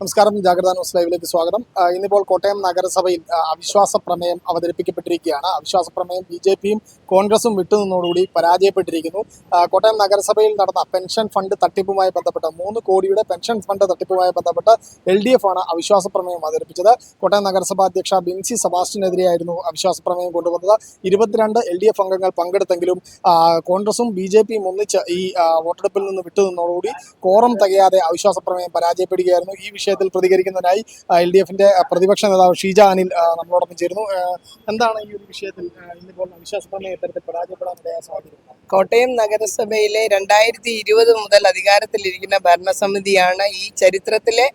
നമസ്കാരം. ജാഗ്രത ന്യൂസ് ലൈവിലേക്ക് സ്വാഗതം. ഇന്നിപ്പോൾ കോട്ടയം നഗരസഭയിൽ അവിശ്വാസ പ്രമേയം അവതരിപ്പിക്കപ്പെട്ടിരിക്കുകയാണ്. അവിശ്വാസ പ്രമേയം ബി ജെ പിയും കോൺഗ്രസും വിട്ടുനിന്നോടുകൂടി പരാജയപ്പെട്ടിരിക്കുന്നു. കോട്ടയം നഗരസഭയിൽ നടന്ന പെൻഷൻ ഫണ്ട് തട്ടിപ്പുമായി ബന്ധപ്പെട്ട് മൂന്ന് കോടിയുടെ പെൻഷൻ ഫണ്ട് തട്ടിപ്പുമായി ബന്ധപ്പെട്ട് എൽ ഡി എഫ് ആണ് അവിശ്വാസ പ്രമേയം അവതരിപ്പിച്ചത്. കോട്ടയം നഗരസഭാ അധ്യക്ഷ ബിൻസി സബാസ്റ്റിനെതിരെയായിരുന്നു അവിശ്വാസ പ്രമേയം കൊണ്ടുവന്നത്. ഇരുപത്തിരണ്ട് എൽ ഡി എഫ് അംഗങ്ങൾ പങ്കെടുത്തെങ്കിലും കോൺഗ്രസും ബി ജെ പിയും ഒന്നിച്ച് ഈ വോട്ടെടുപ്പിൽ നിന്ന് വിട്ടുനിന്നോടുകൂടി കോറം തികയാതെ അവിശ്വാസ പ്രമേയം പരാജയപ്പെടുകയായിരുന്നു. ഈ വിഷയത്തിൽ പ്രതികരിക്കുന്നതിനായി എൽ ഡി എഫിന്റെ പ്രതിപക്ഷ നേതാവ് ഷീജ അനിൽ നമ്മളോടൊപ്പം ചേരുന്നു. എന്താണ് ഈ ഒരു വിഷയത്തിൽ ഇന്നിപ്പോൾ അവിശ്വാസ പ്രമേയ ഇത്തരത്തിൽ പരാജയപ്പെടാൻ സാധ്യത കോട്ടയം നഗരസഭയിലെ രണ്ടായിരത്തി ഇരുപത് മുതൽ അധികാരത്തിലിരിക്കുന്ന ഭരണസമിതിയാണ് ഈ ചരിത്രത്തിലെ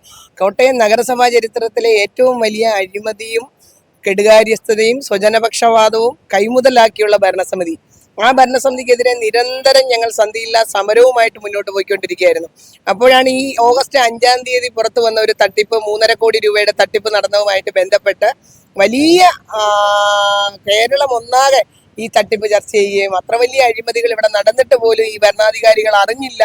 കോട്ടയം നഗരസഭാ ചരിത്രത്തിലെ ഏറ്റവും വലിയ അഴിമതിയും കെടുകാര്യസ്ഥതയും സ്വജനപക്ഷപാതവും കൈമുതലാക്കിയുള്ള ഭരണസമിതി. ആ ഭരണസമിതിക്കെതിരെ നിരന്തരം ഞങ്ങൾ സന്ധിയില്ല സമരവുമായിട്ട് മുന്നോട്ട് പോയിക്കൊണ്ടിരിക്കുകയായിരുന്നു. അപ്പോഴാണ് ഈ ഓഗസ്റ്റ് അഞ്ചാം തീയതി പുറത്തു വന്ന ഒരു തട്ടിപ്പ് മൂന്നര കോടി രൂപയുടെ തട്ടിപ്പ് നടന്നതുമായിട്ട് ബന്ധപ്പെട്ട് വലിയ കേരളം ഒന്നാകെ ഈ തട്ടിപ്പ് ചർച്ച ചെയ്യുകയും അത്ര വലിയ അഴിമതികൾ ഇവിടെ നടന്നിട്ട് പോലും ഈ ഭരണാധികാരികൾ അറിഞ്ഞില്ല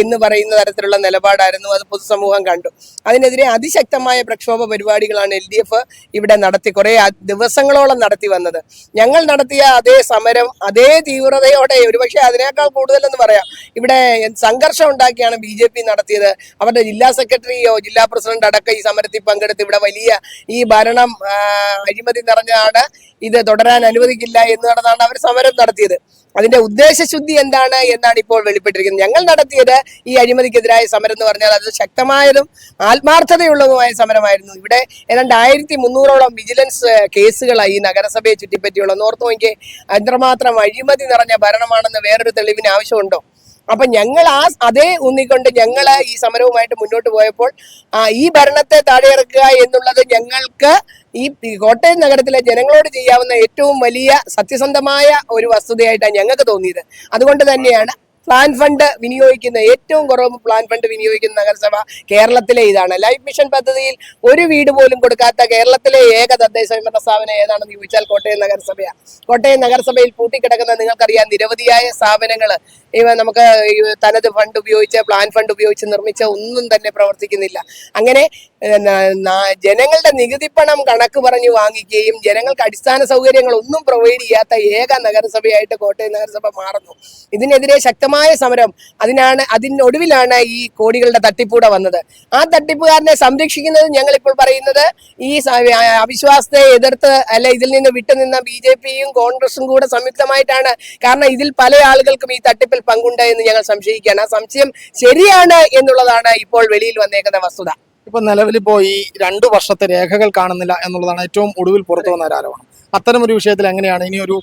എന്ന് പറയുന്ന തരത്തിലുള്ള നിലപാടായിരുന്നു അത് പൊതുസമൂഹം കണ്ടു. അതിനെതിരെ അതിശക്തമായ പ്രക്ഷോഭ പരിപാടികളാണ് എൽ ഡി എഫ് ഇവിടെ നടത്തി കുറേ ദിവസങ്ങളോളം നടത്തി വന്നത്. ഞങ്ങൾ നടത്തിയ അതേ സമരം അതേ തീവ്രതയോടെ ഒരുപക്ഷെ അതിനേക്കാൾ കൂടുതലെന്ന് പറയാം. ഇവിടെ സംഘർഷം ഉണ്ടാക്കിയാണ് ബി ജെ പി നടത്തിയത്. അവരുടെ ജില്ലാ സെക്രട്ടറിയോ ജില്ലാ പ്രസിഡന്റ് അടക്കം ഈ സമരത്തിൽ പങ്കെടുത്ത് ഇവിടെ വലിയ ഈ ഭരണം അഴിമതി നിറഞ്ഞാണ് ഇത് തുടരാൻ അനുവദിക്കില്ല എന്ന് നടന്നാണ് അവർ സമരം നടത്തിയത്. അതിന്റെ ഉദ്ദേശശുദ്ധി എന്താണ് എന്നാണ് ഇപ്പോൾ വെളിപ്പെട്ടിരിക്കുന്നത്. ഞങ്ങൾ നടത്തിയത് ഈ അഴിമതിക്കെതിരായ സമരം എന്ന് പറഞ്ഞാൽ അത് ശക്തമായതും ആത്മാർത്ഥതയുള്ളതുമായ സമരമായിരുന്നു. ഇവിടെ ഏതാണ്ട് ആയിരത്തി മുന്നൂറോളം വിജിലൻസ് കേസുകളായി ഈ നഗരസഭയെ ചുറ്റിപ്പറ്റിയുള്ള ഓർത്ത് നോക്കിയേ. അത്രമാത്രം അഴിമതി നിറഞ്ഞ ഭരണമാണെന്ന് വേറൊരു തെളിവിന് ആവശ്യമുണ്ടോ? അപ്പൊ ഞങ്ങൾ ആ അതേ ഊന്നിക്കൊണ്ട് ഞങ്ങൾ ഈ സമരവുമായിട്ട് മുന്നോട്ട് പോയപ്പോൾ ഈ ഭരണത്തെ താഴെയിറക്കുക എന്നുള്ളത് ഞങ്ങൾക്ക് ഈ കോട്ടയം നഗരത്തിലെ ജനങ്ങളോട് ചെയ്യാവുന്ന ഏറ്റവും വലിയ സത്യസന്ധമായ ഒരു വസ്തുതയായിട്ടാണ് ഞങ്ങൾക്ക് തോന്നിയത്. അതുകൊണ്ട് തന്നെയാണ് പ്ലാൻ ഫണ്ട് വിനിയോഗിക്കുന്ന ഏറ്റവും കുറവ് പ്ലാൻ ഫണ്ട് വിനിയോഗിക്കുന്ന നഗരസഭ കേരളത്തിലെ ഇതാണ്. ലൈഫ് മിഷൻ പദ്ധതിയിൽ ഒരു വീട് പോലും കൊടുക്കാത്ത കേരളത്തിലെ ഏക തദ്ദേശ സ്വയംഭരണ സ്ഥാപനം ഏതാണെന്ന് ചോദിച്ചാൽ കോട്ടയം നഗരസഭയാണ്. കോട്ടയം നഗരസഭയിൽ പൂട്ടിക്കിടക്കുന്ന നിങ്ങൾക്കറിയാം നിരവധിയായ സ്ഥാപനങ്ങൾ ഇവ നമുക്ക് തനത് ഫണ്ട് ഉപയോഗിച്ച് പ്ലാൻ ഫണ്ട് ഉപയോഗിച്ച് നിർമ്മിച്ച ഒന്നും തന്നെ പ്രവർത്തിക്കുന്നില്ല. അങ്ങനെ ജനങ്ങളുടെ നികുതി പണം കണക്ക് പറഞ്ഞു വാങ്ങിക്കുകയും ജനങ്ങൾക്ക് അടിസ്ഥാന സൗകര്യങ്ങൾ ഒന്നും പ്രൊവൈഡ് ചെയ്യാത്ത ഏക നഗരസഭയായിട്ട് കോട്ടയം നഗരസഭ മാറുന്നു. ഇതിനെതിരെ ശക്തമായ സമരം അതിനാണ് അതിനൊടുവിലാണ് ഈ കോടികളുടെ തട്ടിപ്പൂടെ വന്നത്. ആ തട്ടിപ്പുകാരനെ സംരക്ഷിക്കുന്നത് ഞങ്ങൾ ഇപ്പോൾ പറയുന്നത് ഈ അവിശ്വാസത്തെ എതിർത്ത് അല്ല ഇതിൽ നിന്ന് വിട്ടുനിന്ന ബി ജെ പിയും കോൺഗ്രസും കൂടെ സംയുക്തമായിട്ടാണ്. കാരണം ഇതിൽ പല ആളുകൾക്കും ഈ തട്ടിപ്പിൽ പങ്കുണ്ട് എന്ന് ഞങ്ങൾ സംശയിക്കുകയാണ്. ആ സംശയം ശരിയാണ് എന്നുള്ളതാണ് ഇപ്പോൾ വെളിയിൽ വന്നേക്കുന്ന വസ്തുത. ഇപ്പൊ നിലവിൽ ഈ രണ്ടു വർഷത്തെ രേഖകൾ കാണുന്നില്ല എന്നുള്ളതാണ് ഏറ്റവും ഒടുവിൽ പുറത്തു വന്ന ആരോപണം. അത്തരം ഒരു വിഷയത്തിൽ എങ്ങനെയാണ്? ഇനി ഒരു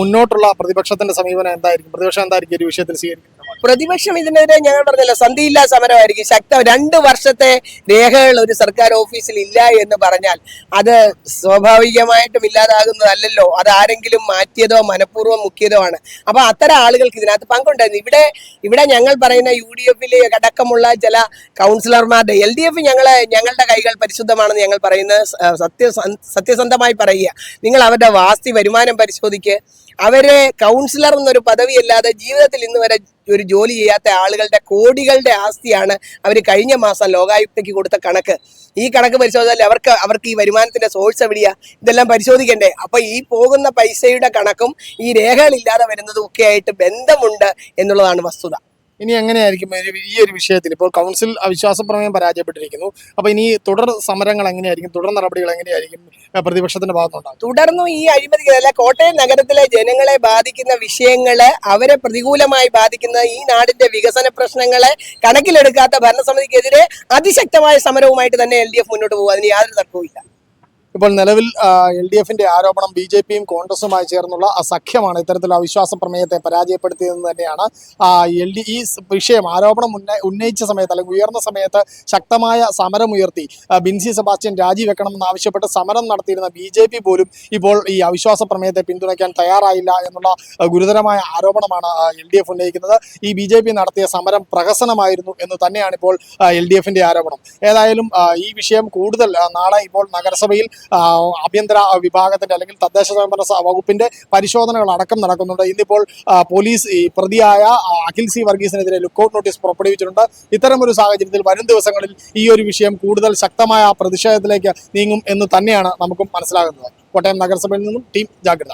മുന്നോട്ടുള്ള പ്രതിപക്ഷത്തിന്റെ സമീപനം എന്തായിരിക്കും? പ്രതിപക്ഷം എന്തായിരിക്കും ഈ വിഷയത്തിൽ സ്വീകരിക്കുന്നത്? പ്രതിപക്ഷം ഇതിനെതിരെ ഞങ്ങൾ പറഞ്ഞല്ലോ സന്ധിയില്ലാ സമരമായിരിക്കും. ശക്ത രണ്ട് വർഷത്തെ രേഖകൾ ഒരു സർക്കാർ ഓഫീസിൽ ഇല്ല എന്ന് പറഞ്ഞാൽ അത് സ്വാഭാവികമായിട്ടും ഇല്ലാതാകുന്നതല്ലല്ലോ. അത് ആരെങ്കിലും മാറ്റിയതോ മനഃപൂർവം മുക്കിയതോ ആണ്. അപ്പൊ അത്തരം ആളുകൾക്ക് ഇതിനകത്ത് പങ്കുണ്ടായിരുന്നു. ഇവിടെ ഇവിടെ ഞങ്ങൾ പറയുന്ന യു ഡി എഫിലെ അടക്കമുള്ള ചില കൗൺസിലർമാരുടെ എൽ ഡി എഫ് ഞങ്ങളെ ഞങ്ങളുടെ കൈകൾ പരിശുദ്ധമാണെന്ന് ഞങ്ങൾ പറയുന്നത് സത്യ സത്യസന്ധമായി പറയുക. നിങ്ങൾ അവരുടെ വാസ്തി വരുമാനം പരിശോധിക്ക്. അവരെ കൗൺസിലർ എന്നൊരു പദവിയല്ലാതെ ജീവിതത്തിൽ ഇന്ന് വരെ ഒരു ജോലി ചെയ്യാത്ത ആളുകളുടെ കോടികളുടെ ആസ്തിയാണ് അവർ കഴിഞ്ഞ മാസം ലോകായുക്തയ്ക്ക് കൊടുത്ത കണക്ക്. ഈ കണക്ക് പരിശോധിച്ചാൽ അവർക്ക് അവർക്ക് ഈ വരുമാനത്തിന്റെ സോഴ്സ് എവിടെയാ? ഇതെല്ലാം പരിശോധിക്കണ്ടേ? അപ്പൊ ഈ പോകുന്ന പൈസയുടെ കണക്കും ഈ രേഖകളില്ലാതെ വരുന്നതും ഒക്കെ ആയിട്ട് ബന്ധമുണ്ട് എന്നുള്ളതാണ് വസ്തുത. ഇനി എങ്ങനെയായിരിക്കും ഈ ഒരു വിഷയത്തിൽ? ഇപ്പോൾ കൗൺസിൽ അവിശ്വാസ പ്രമേയം പരാജയപ്പെട്ടിരിക്കുന്നു. അപ്പൊ ഇനി തുടർ സമരങ്ങൾ എങ്ങനെയായിരിക്കും? തുടർ നടപടികൾ എങ്ങനെയായിരിക്കും? പ്രതിപക്ഷത്തിന്റെ ഭാഗത്തുണ്ടാകും. തുടർന്നും ഈ അഴിമതി അല്ല കോട്ടയം നഗരത്തിലെ ജനങ്ങളെ ബാധിക്കുന്ന വിഷയങ്ങൾ അവരെ പ്രതികൂലമായി ബാധിക്കുന്ന ഈ നാടിന്റെ വികസന പ്രശ്നങ്ങളെ കണക്കിലെടുക്കാത്ത ഭരണസമിതിക്കെതിരെ അതിശക്തമായ സമരവുമായിട്ട് തന്നെ എൽ മുന്നോട്ട് പോകും. അതിന് യാതൊരു തർക്കവും ഇപ്പോൾ നിലവിൽ എൽ ഡി എഫിന്റെ ആരോപണം ബി ജെ പിയും കോൺഗ്രസുമായി ചേർന്നുള്ള സഖ്യമാണ് ഇത്തരത്തിലുള്ള അവിശ്വാസ പ്രമേയത്തെ പരാജയപ്പെടുത്തിയതെന്ന് തന്നെയാണ് എൽ ഡി ഈ വിഷയം ആരോപണം ഉന്നയി ഉന്നയിച്ച സമയത്ത് അല്ലെങ്കിൽ ഉയർന്ന സമയത്ത് ശക്തമായ സമരം ഉയർത്തി ബിൻസി സെബാസ്റ്റ്യൻ രാജിവെക്കണമെന്ന് ആവശ്യപ്പെട്ട് സമരം നടത്തിയിരുന്ന ബി ജെ പി പോലും ഇപ്പോൾ ഈ അവിശ്വാസ പ്രമേയത്തെ പിന്തുണയ്ക്കാൻ തയ്യാറായില്ല എന്നുള്ള ഗുരുതരമായ ആരോപണമാണ് എൽ ഡി എഫ് ഉന്നയിക്കുന്നത്. ഈ ബി ജെ പി നടത്തിയ സമരം പ്രഹസനമായിരുന്നു എന്ന് തന്നെയാണ് ഇപ്പോൾ എൽ ഡി എഫിന്റെ ആരോപണം. ഏതായാലും ഈ വിഷയം കൂടുതൽ നാളെ ഇപ്പോൾ നഗരസഭയിൽ ആഭ്യന്തര വിഭാഗത്തിന്റെ അല്ലെങ്കിൽ തദ്ദേശ സ്വയംഭരണ വകുപ്പിന്റെ പരിശോധനകൾ അടക്കം നടക്കുന്നുണ്ട്. ഇന്നിപ്പോൾ പോലീസ് ഈ പ്രതിയായ അഖിൽ സി വർഗീസിനെതിരെ ലുക്കൌട്ട് നോട്ടീസ് പുറപ്പെടുവിച്ചിട്ടുണ്ട്. ഒരു സാഹചര്യത്തിൽ വരും ദിവസങ്ങളിൽ ഈ ഒരു വിഷയം കൂടുതൽ ശക്തമായ പ്രതിഷേധത്തിലേക്ക് നീങ്ങും എന്ന് തന്നെയാണ് നമുക്കും മനസ്സിലാകുന്നത്. കോട്ടയം നഗരസഭയിൽ നിന്നും ടീം ജാഗ്രത.